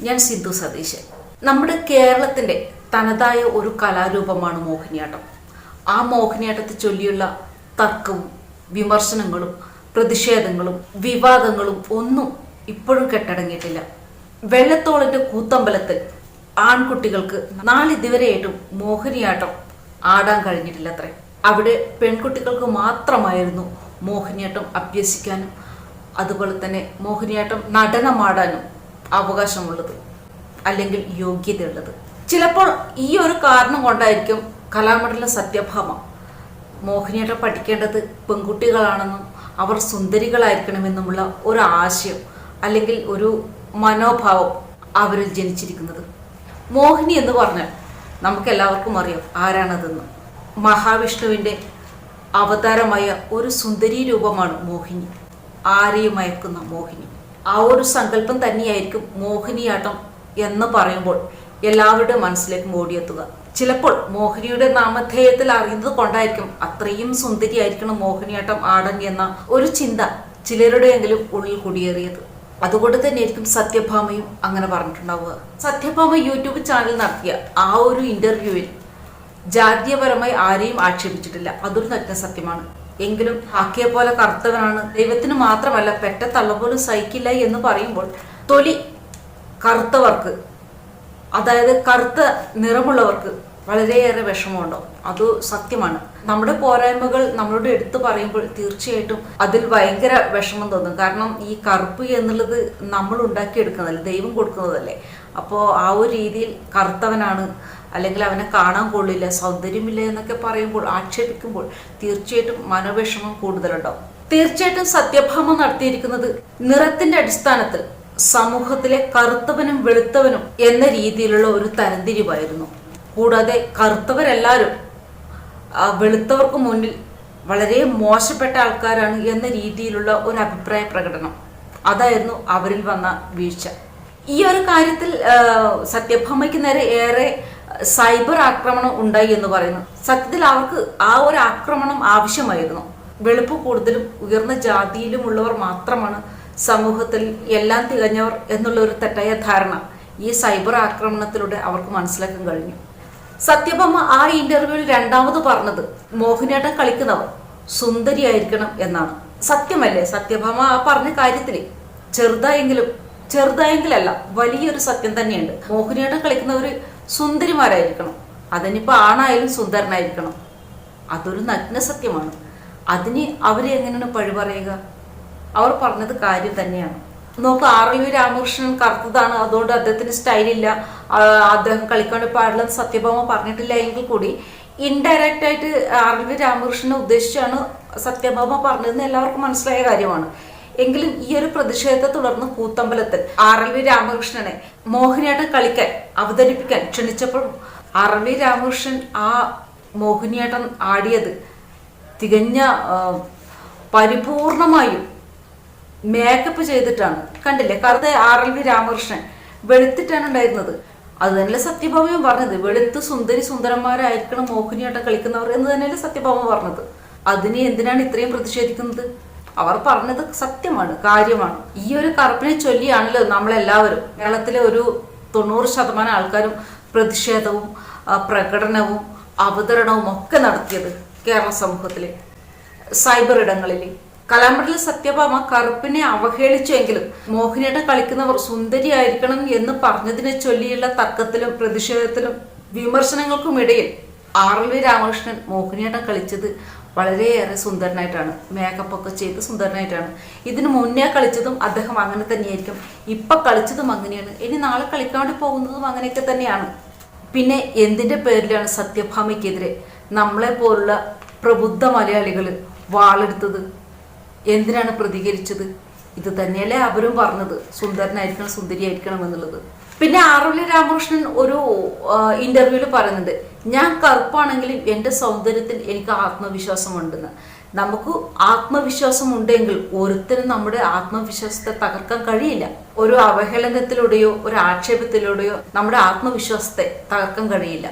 ഞാൻ സിന്ധു സതീശൻ. നമ്മുടെ കേരളത്തിന്റെ തനതായ ഒരു കലാരൂപമാണ് മോഹിനിയാട്ടം. ആ മോഹിനിയാട്ടത്തെ ചൊല്ലിയുള്ള തർക്കവും വിമർശനങ്ങളും പ്രതിഷേധങ്ങളും വിവാദങ്ങളും ഒന്നും ഇപ്പോഴും കെട്ടടങ്ങിയിട്ടില്ല. വെള്ളത്തോളിന്റെ കൂത്തമ്പലത്തിൽ ആൺകുട്ടികൾക്ക് നാളിതുവരെയായിട്ടും മോഹിനിയാട്ടം ആടാൻ കഴിഞ്ഞിട്ടില്ല അത്രേ അവിടെ പെൺകുട്ടികൾക്ക് മാത്രമായിരുന്നു മോഹിനിയാട്ടം അഭ്യസിക്കാനും അതുപോലെ തന്നെ മോഹിനിയാട്ടം നടനമാടാനും അവകാശമുള്ളത് അല്ലെങ്കിൽ യോഗ്യതയുള്ളത്. ചിലപ്പോൾ ഈ ഒരു കാരണം കൊണ്ടായിരിക്കും കലാമണ്ഡലം സത്യഭാമ. മോഹിനിയാട്ടം പഠിക്കേണ്ടത് പെൺകുട്ടികളാണെന്നും അവർ സുന്ദരികളായിരിക്കണമെന്നുമുള്ള ഒരു ആശയം അല്ലെങ്കിൽ ഒരു മനോഭാവം അവരിൽ ജനിച്ചിരിക്കുന്നത്. മോഹിനി എന്ന് പറഞ്ഞാൽ നമുക്ക് എല്ലാവർക്കും അറിയാം ആരാണതെന്ന്. മഹാവിഷ്ണുവിന്റെ അവതാരമായ ഒരു സുന്ദരി രൂപമാണ് മോഹിനി. ആരെയും മയക്കുന്ന മോഹിനി. ആ ഒരു സങ്കല്പം തന്നെയായിരിക്കും മോഹിനിയാട്ടം എന്ന് പറയുമ്പോൾ എല്ലാവരുടെ മനസ്സിലേക്ക് ഓടിയെത്തുക ചിലപ്പോൾ മോഹിനിയുടെ നാമധേയത്തിൽ അറിയുന്നത് കൊണ്ടായിരിക്കും അത്രയും സുന്ദരിയായിരിക്കണം മോഹിനിയാട്ടം ആടൻ എന്ന ഒരു ചിന്ത ചിലരുടെയെങ്കിലും ഉള്ളിൽ കുടിയേറിയത്. അതുകൊണ്ട് തന്നെയായിരിക്കും സത്യഭാമയും അങ്ങനെ പറഞ്ഞിട്ടുണ്ടാവുക. സത്യഭാമ യൂട്യൂബ് ചാനൽ നടത്തിയ ആ ഒരു ഇന്റർവ്യൂവിൽ ജാതീയപരമായി ആരെയും ആക്ഷേപിച്ചിട്ടില്ല. അതൊരു നഗ്ന സത്യമാണ് എങ്കിലും ഹാക്കിയെ പോലെ കറുത്തവനാണ്. ദൈവത്തിന് മാത്രമല്ല പെറ്റ തള്ള പോലും സഹിക്കില്ല എന്ന് പറയുമ്പോൾ തൊലി കറുത്തവർക്ക് അതായത് കറുത്ത നിറമുള്ളവർക്ക് വളരെയേറെ വിഷമമുണ്ടോ? അത് സത്യമാണ്. നമ്മുടെ പോരായ്മകൾ നമ്മളോട് എടുത്തു പറയുമ്പോൾ തീർച്ചയായിട്ടും അതിൽ ഭയങ്കര വിഷമം തോന്നും. കാരണം ഈ കറുപ്പ് എന്നുള്ളത് നമ്മൾ ഉണ്ടാക്കിയെടുക്കുന്നതല്ലേ? ദൈവം കൊടുക്കുന്നതല്ലേ? അപ്പോൾ ആ ഒരു രീതിയിൽ കറുത്തവനാണ്. അല്ലെങ്കിൽ അവനെ കാണാൻ കൊള്ളില്ല സൗന്ദര്യമില്ല എന്നൊക്കെ പറയുമ്പോൾ ആക്ഷേപിക്കുമ്പോൾ തീർച്ചയായിട്ടും മനോവിഷമം കൂടുതലുണ്ടാവും. തീർച്ചയായിട്ടും സത്യഭാമ നടത്തിയിരിക്കുന്നത് നിറത്തിന്റെ അടിസ്ഥാനത്തിൽ സമൂഹത്തിലെ കറുത്തവനും വെളുത്തവനും എന്ന രീതിയിലുള്ള ഒരു തരംതിരിവായിരുന്നു. കൂടാതെ കറുത്തവരെല്ലാവരും വെളുത്തവർക്ക് മുന്നിൽ വളരെ മോശപ്പെട്ട ആൾക്കാരാണ് എന്ന രീതിയിലുള്ള ഒരു അഭിപ്രായ പ്രകടനം. അതായിരുന്നു അവരിൽ വന്ന വീഴ്ച. ഈ ഒരു കാര്യത്തിൽ സത്യഭാമയ്ക്ക് നേരെ ഏറെ സൈബർ ആക്രമണം ഉണ്ടായി എന്ന് പറയുന്നു. സത്യത്തിൽ അവർക്ക് ആ ഒരു ആക്രമണം ആവശ്യമായിരുന്നു. വെളുപ്പ് കൂടുതലും ഉയർന്ന ജാതിയിലുമുള്ളവർ മാത്രമാണ് സമൂഹത്തിൽ എല്ലാം തികഞ്ഞവർ എന്നുള്ള ഒരു തെറ്റായ ധാരണ ഈ സൈബർ ആക്രമണത്തിലൂടെ അവർക്ക് മനസ്സിലാക്കാൻ കഴിഞ്ഞു. സത്യഭാമ ആ ഇന്റർവ്യൂവിൽ രണ്ടാമത് പറഞ്ഞത് മോഹിനിയാട്ടം കളിക്കുന്നവർ സുന്ദരിയായിരിക്കണം എന്നാണ്. സത്യമല്ലേ? സത്യഭാമ ആ പറഞ്ഞ കാര്യത്തിൽ ചെറുതായെങ്കിലും ചെറുതായെങ്കിലല്ല വലിയൊരു സത്യം തന്നെയുണ്ട്. മോഹിനിയാട്ടം കളിക്കുന്നവർ സുന്ദരിമാരായിരിക്കണം. അതിനിപ്പോൾ ആണായാലും സുന്ദരനായിരിക്കണം. അതൊരു നഗ്ന സത്യമാണ് അതിന് അവരെ എങ്ങനെയാണ് പഴി പറയുക? അവർ പറഞ്ഞത് കാര്യം തന്നെയാണ്. നോക്ക് ആർ എൽ വി രാമകൃഷ്ണൻ കറുത്തതാണ്. അതുകൊണ്ട് അദ്ദേഹത്തിന് സ്റ്റൈലില്ല അദ്ദേഹം കളിക്കാൻ പാടില്ല എന്ന് സത്യഭാമ പറഞ്ഞിട്ടില്ല എങ്കിൽ കൂടി ഇൻഡയറക്റ്റ് ആയിട്ട് ആർ എൽ വി രാമകൃഷ്ണനെ ഉദ്ദേശിച്ചാണ് സത്യഭാമ പറഞ്ഞതെന്ന് എല്ലാവർക്കും മനസ്സിലായ കാര്യമാണ്. എങ്കിലും ഈ ഒരു പ്രതിഷേധത്തെ തുടർന്ന് കൂത്തമ്പലത്തിൽ ആർ എൽ വി രാമകൃഷ്ണനെ മോഹിനിയാട്ടം കളിക്കാൻ അവതരിപ്പിക്കാൻ ക്ഷണിച്ചപ്പോൾ ആർ എൽ വി രാമകൃഷ്ണൻ ആ മോഹിനിയാട്ടം ആടിയത് തികഞ്ഞ പരിപൂർണമായും മേക്കപ്പ് ചെയ്തിട്ടാണ്. കണ്ടില്ലേ? കറുത്ത ആർ എൽ വി രാമകൃഷ്ണൻ വെളുത്തിട്ടാണ് ഉണ്ടായിരുന്നത്. അത് തന്നെയല്ലേ സത്യഭാമയും പറഞ്ഞത്. വെളുത്ത് സുന്ദരി സുന്ദരന്മാരായിരിക്കണം മോഹിനിയാട്ടം കളിക്കുന്നവർ എന്ന് തന്നെയല്ലേ സത്യഭാമ പറഞ്ഞത്. അതിനെ എന്തിനാണ് ഇത്രയും പ്രതിഷേധിക്കുന്നത്? അവർ പറഞ്ഞത് സത്യമാണ് കാര്യമാണ്. ഈ ഒരു കറുപ്പിനെ ചൊല്ലിയാണല്ലോ നമ്മളെല്ലാവരും. കേരളത്തിലെ ഒരു തൊണ്ണൂറ് ശതമാനം ആൾക്കാരും പ്രതിഷേധവും പ്രകടനവും അവതരണവും ഒക്കെ നടത്തിയത് കേരള സമൂഹത്തിലെ. സൈബർ ഇടങ്ങളിൽ കലാമണ്ഡലം സത്യഭാമ കറുപ്പിനെ അവഹേളിച്ചെങ്കിലും മോഹിനിയുടെ കളിക്കുന്നവർ സുന്ദരിയായിരിക്കണം എന്ന് പറഞ്ഞതിനെ ചൊല്ലിയുള്ള തർക്കത്തിലും പ്രതിഷേധത്തിലും വിമർശനങ്ങൾക്കും ഇടയിൽ R L V Ramakrishnan Mohiniyattam കളിച്ചത് വളരെയേറെ സുന്ദരനായിട്ടാണ്. മേക്കപ്പ് ഒക്കെ ചെയ്ത് സുന്ദരനായിട്ടാണ്. ഇതിനു മുന്നേ കളിച്ചതും അദ്ദേഹം അങ്ങനെ തന്നെയായിരിക്കും. ഇപ്പൊ കളിച്ചതും അങ്ങനെയാണ്. ഇനി നാളെ കളിക്കാണ്ട് പോകുന്നതും അങ്ങനെയൊക്കെ തന്നെയാണ്. പിന്നെ എന്തിന്റെ പേരിലാണ് സത്യഭാമയ്ക്കെതിരെ നമ്മളെ പോലുള്ള പ്രബുദ്ധ മലയാളികൾ വാളെടുത്തത്? എന്തിനാണ് പ്രതികരിച്ചത്? ഇത് തന്നെയല്ലേ അവരും പറഞ്ഞത്. സുന്ദരനായിരിക്കണം സുന്ദരിയായിരിക്കണം എന്നുള്ളത്. പിന്നെ ആറുള്ളി രാമകൃഷ്ണൻ ഒരു ഇന്റർവ്യൂൽ പറയുന്നുണ്ട് ഞാൻ കറുപ്പാണെങ്കിലും എന്റെ സൗന്ദര്യത്തിൽ എനിക്ക് ആത്മവിശ്വാസമുണ്ടെന്ന്. നമുക്ക് ആത്മവിശ്വാസം ഉണ്ടെങ്കിൽ ഒരുത്തരും നമ്മുടെ ആത്മവിശ്വാസത്തെ തകർക്കാൻ കഴിയില്ല. ഒരു അവഹേളനത്തിലൂടെയോ ഒരു ആക്ഷേപത്തിലൂടെയോ നമ്മുടെ ആത്മവിശ്വാസത്തെ തകർക്കാൻ കഴിയില്ല.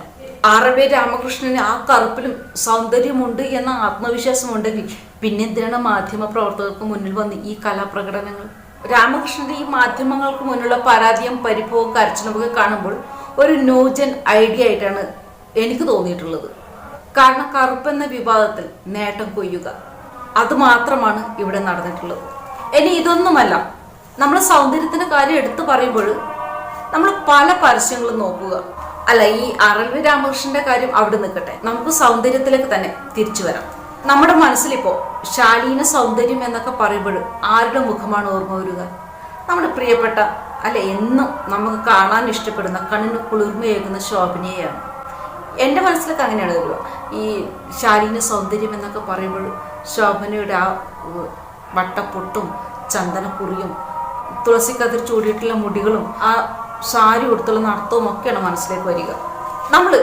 ആറവേ രാമകൃഷ്ണന് ആ കറുപ്പിലും സൗന്ദര്യമുണ്ട് എന്ന ആത്മവിശ്വാസം ഉണ്ടെങ്കിൽ പിന്നെന്തിനാണ് മാധ്യമ പ്രവർത്തകർക്ക് മുന്നിൽ വന്ന് ഈ കലാപ്രകടനങ്ങൾ? രാമകൃഷ്ണന്റെ ഈ മാധ്യമങ്ങൾക്ക് മുന്നിലുള്ള പരാതിയും പരിഭവവും കരച്ചിലുമൊക്കെ കാണുമ്പോൾ ഒരു ന്യൂജൻ ഐഡിയ ആയിട്ടാണ് എനിക്ക് തോന്നിയിട്ടുള്ളത്. കാരണം കറുപ്പെന്ന വിവാദത്തിൽ നേട്ടം കൊയ്യുക. അത് മാത്രമാണ് ഇവിടെ നടന്നിട്ടുള്ളത്. ഇനി ഇതൊന്നുമല്ല. നമ്മൾ സൗന്ദര്യത്തിന്റെ കാര്യം എടുത്തു പറയുമ്പോൾ നമ്മൾ പല പരസ്യങ്ങളും നോക്കുക. അല്ല ഈ അറൽവി രാമകൃഷ്ണന്റെ കാര്യം അവിടെ നിൽക്കട്ടെ. നമുക്ക് സൗന്ദര്യത്തിലേക്ക് തന്നെ തിരിച്ചു വരാം. നമ്മുടെ മനസ്സിലിപ്പോ ശാലീന സൗന്ദര്യം എന്നൊക്കെ പറയുമ്പോൾ ആരുടെ മുഖമാണ് ഓർമ്മ വരിക? നമ്മുടെ പ്രിയപ്പെട്ട അല്ല എന്നും നമുക്ക് കാണാൻ ഇഷ്ടപ്പെടുന്ന കണ്ണിന് കുളിർമയേകുന്ന ശോഭനയെയാണ്. എന്റെ മനസ്സിലൊക്കെ അങ്ങനെയാണ് വരിക. ഈ ശാലീന സൗന്ദര്യം എന്നൊക്കെ പറയുമ്പോൾ ശോഭനയുടെ ആ വട്ടപ്പൊട്ടും ചന്ദനക്കുറിയും തുളസി കതിർ ചൂടിയിട്ടുള്ള മുടികളും ആ സാരി ഉടുത്തുള്ള നടത്തവും ഒക്കെയാണ് മനസ്സിലേക്ക് വരിക. നമ്മൾ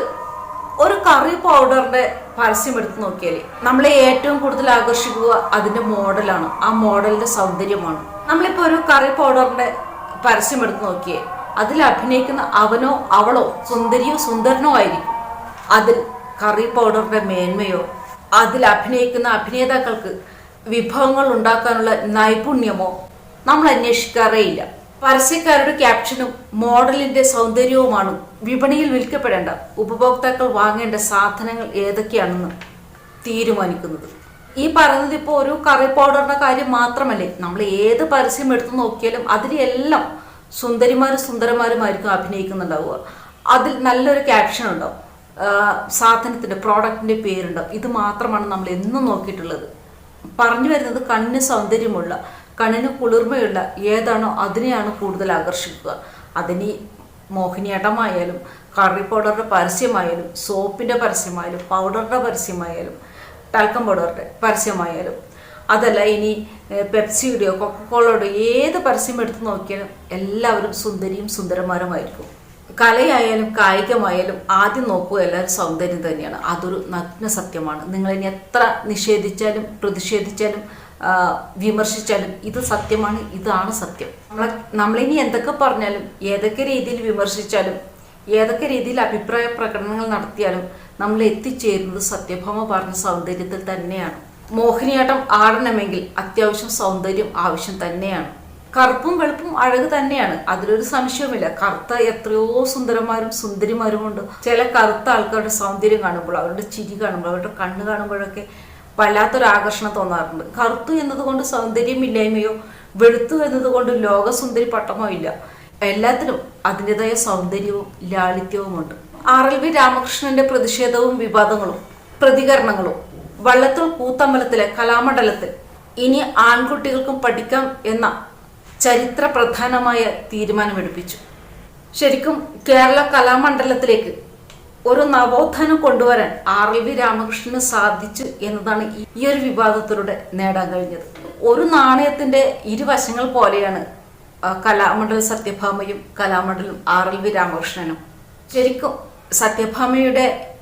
ഒരു കറി പൗഡറിന്റെ പരസ്യം എടുത്ത് നോക്കിയാൽ നമ്മളെ ഏറ്റവും കൂടുതൽ ആകർഷിക്കുക അതിന്റെ മോഡലാണ്. ആ മോഡലിന്റെ സൗന്ദര്യമാണ്. നമ്മളിപ്പോ ഒരു കറി പൗഡറിന്റെ പരസ്യം എടുത്ത് നോക്കിയേ അതിൽ അഭിനയിക്കുന്ന അവനോ അവളോ സുന്ദരിയോ സുന്ദരനോ ആയിരിക്കും. അതിൽ കറി പൗഡറിന്റെ മേന്മയോ അതിൽ അഭിനയിക്കുന്ന അഭിനേതാക്കൾക്ക് വിഭവങ്ങൾ ഉണ്ടാക്കാനുള്ള നൈപുണ്യമോ നമ്മൾ അന്വേഷിക്കാറേയില്ല പരസ്യക്കാരുടെ ക്യാപ്ഷനും മോഡലിന്റെ സൗന്ദര്യവുമാണ് വിപണിയിൽ വിൽക്കപ്പെടേണ്ട ഉപഭോക്താക്കൾ വാങ്ങേണ്ട സാധനങ്ങൾ ഏതൊക്കെയാണെന്ന് തീരുമാനിക്കുന്നത്. ഈ പറയുന്നത് ഇപ്പോൾ ഒരു കറി പൗഡറിന്റെ കാര്യം മാത്രമല്ലേ. നമ്മൾ ഏത് പരസ്യം എടുത്തു നോക്കിയാലും അതിലെല്ലാം സുന്ദരിമാരും സുന്ദരന്മാരുമായിരിക്കും അഭിനയിക്കുന്നുണ്ടാവുക. അതിൽ നല്ലൊരു ക്യാപ്ഷൻ ഉണ്ടാവും. സാധനത്തിന്റെ പ്രോഡക്റ്റിന്റെ പേരുണ്ടാവും. ഇത് മാത്രമാണ് നമ്മൾ എന്നും നോക്കിയിട്ടുള്ളത്. പറഞ്ഞു വരുന്നത് കണ്ണിന് സൗന്ദര്യമുള്ള കണ്ണിന് കുളിർമയുള്ള ഏതാണോ അതിനെയാണ് കൂടുതൽ ആകർഷിക്കുക. അതിന് മോഹിനിയാട്ടമായാലും കറി പൗഡറുടെ പരസ്യമായാലും സോപ്പിന്റെ പരസ്യമായാലും പൗഡറുടെ പരസ്യമായാലും ടാൽക്കം പൗഡറുടെ പരസ്യമായാലും അതല്ല ഇനി പെപ്സിയുടെയോ കൊക്കക്കോളയുടെയോ ഏത് പരസ്യം എടുത്ത് നോക്കിയാലും എല്ലാവരും സുന്ദരിയും സുന്ദരന്മാരുമായിരിക്കും. കലയായാലും കായികമായാലും ആദ്യം നോക്കുക എല്ലാവരും സൗന്ദര്യം തന്നെയാണ്. അതൊരു നഗ്ന സത്യമാണ് നിങ്ങൾ ഇനി എത്ര നിഷേധിച്ചാലും പ്രതിഷേധിച്ചാലും വിമർശിച്ചാലും ഇത് സത്യമാണ് ഇതാണ് സത്യം. നമ്മളെ നമ്മളിനി എന്തൊക്കെ പറഞ്ഞാലും ഏതൊക്കെ രീതിയിൽ വിമർശിച്ചാലും ഏതൊക്കെ രീതിയിൽ അഭിപ്രായ പ്രകടനങ്ങൾ നടത്തിയാലും നമ്മൾ എത്തിച്ചേരുന്നത് സത്യഭാമ പറഞ്ഞ സൗന്ദര്യത്തിൽ തന്നെയാണ്. മോഹിനിയാട്ടം ആടണമെങ്കിൽ അത്യാവശ്യം സൗന്ദര്യം ആവശ്യം തന്നെയാണ്. കറുപ്പും വെളുപ്പും അഴക് തന്നെയാണ് അതിലൊരു സംശയവുമില്ല. കറുത്ത എത്രയോ സുന്ദരന്മാരും സുന്ദരിമാരും ഉണ്ട്. ചില കറുത്ത ആൾക്കാരുടെ സൗന്ദര്യം കാണുമ്പോൾ അവരുടെ ചിരി കാണുമ്പോൾ അവരുടെ കണ്ണ് കാണുമ്പോഴൊക്കെ വല്ലാത്തൊരു ആകർഷണം തോന്നാറുണ്ട് കറുത്തു എന്നതുകൊണ്ട് സൗന്ദര്യമില്ലായ്മയോ വെളുത്തു എന്നതുകൊണ്ട് ലോകസുന്ദരി പട്ടമോ ഇല്ല എല്ലാത്തിനും അതിന്റെതായ സൗന്ദര്യവും ലാളിത്യവുമുണ്ട്. ആർ എൽ വി രാമകൃഷ്ണന്റെ പ്രതിഷേധവും വിവാദങ്ങളും പ്രതികരണങ്ങളും വള്ളത്തോൾ കൂത്തമ്പലത്തിലെ കലാമണ്ഡലത്തിൽ ഇനി ആൺകുട്ടികൾക്കും പഠിക്കാം എന്ന ചരിത്ര പ്രധാനമായ തീരുമാനമെടുപ്പിച്ചു. ശരിക്കും കേരള കലാമണ്ഡലത്തിലേക്ക് ഒരു നവോത്ഥാനം കൊണ്ടുവരാൻ ആർ എൽ വി രാമകൃഷ്ണന് സാധിച്ചു എന്നതാണ് ഈ- ഒരു വിവാദത്തിലൂടെ നേടാൻ കഴിഞ്ഞത്. ഒരു നാണയത്തിന്റെ ഇരുവശങ്ങൾ പോലെയാണ് കലാമണ്ഡലം സത്യഭാമയും കലാമണ്ഡലം ആർ എൽ വി രാമകൃഷ്ണനും. ശരിക്കും സത്യഭാമയുടെ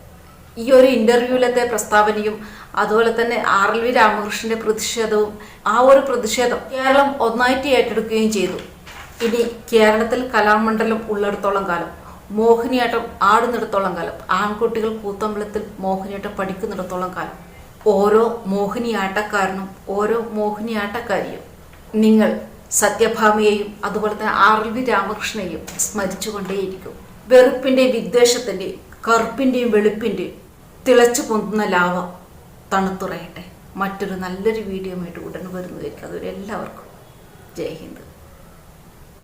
ഈ ഒരു ഇന്റർവ്യൂവിലത്തെ പ്രസ്താവനയും അതുപോലെ തന്നെ ആർ എൽ വി രാമകൃഷ്ണന്റെ പ്രതിഷേധവും ആ ഒരു പ്രതിഷേധം കേരളം ഒന്നായിട്ട് ഏറ്റെടുക്കുകയും ചെയ്തു. ഇനി കേരളത്തിൽ കലാമണ്ഡലം ഉള്ളിടത്തോളം കാലം മോഹിനിയാട്ടം ആടുന്നിടത്തോളം കാലം. ആൺകുട്ടികൾ കൂത്തമ്പലത്തിൽ മോഹിനിയാട്ടം പഠിക്കുന്നിടത്തോളം കാലം. ഓരോ മോഹിനിയാട്ടക്കാരനും ഓരോ മോഹിനിയാട്ടക്കാരിയും നിങ്ങൾ സത്യഭാമയെയും അതുപോലെ തന്നെ ആർ വി രാമകൃഷ്ണനെയും സ്മരിച്ചുകൊണ്ടേയിരിക്കും. വെറുപ്പിന്റെയും വിദ്വേഷത്തിന്റെയും കറുപ്പിന്റെയും വെളുപ്പിന്റെയും തിളച്ചു പൊന്തുന്ന ലാവ തണുത്തുറയട്ടെ. മറ്റൊരു നല്ലൊരു വീഡിയോ ആയിട്ട് ഉടൻ വരുന്നതായിരിക്കും. അതുവരെ എല്ലാവർക്കും ജയ് ഹിന്ദ്.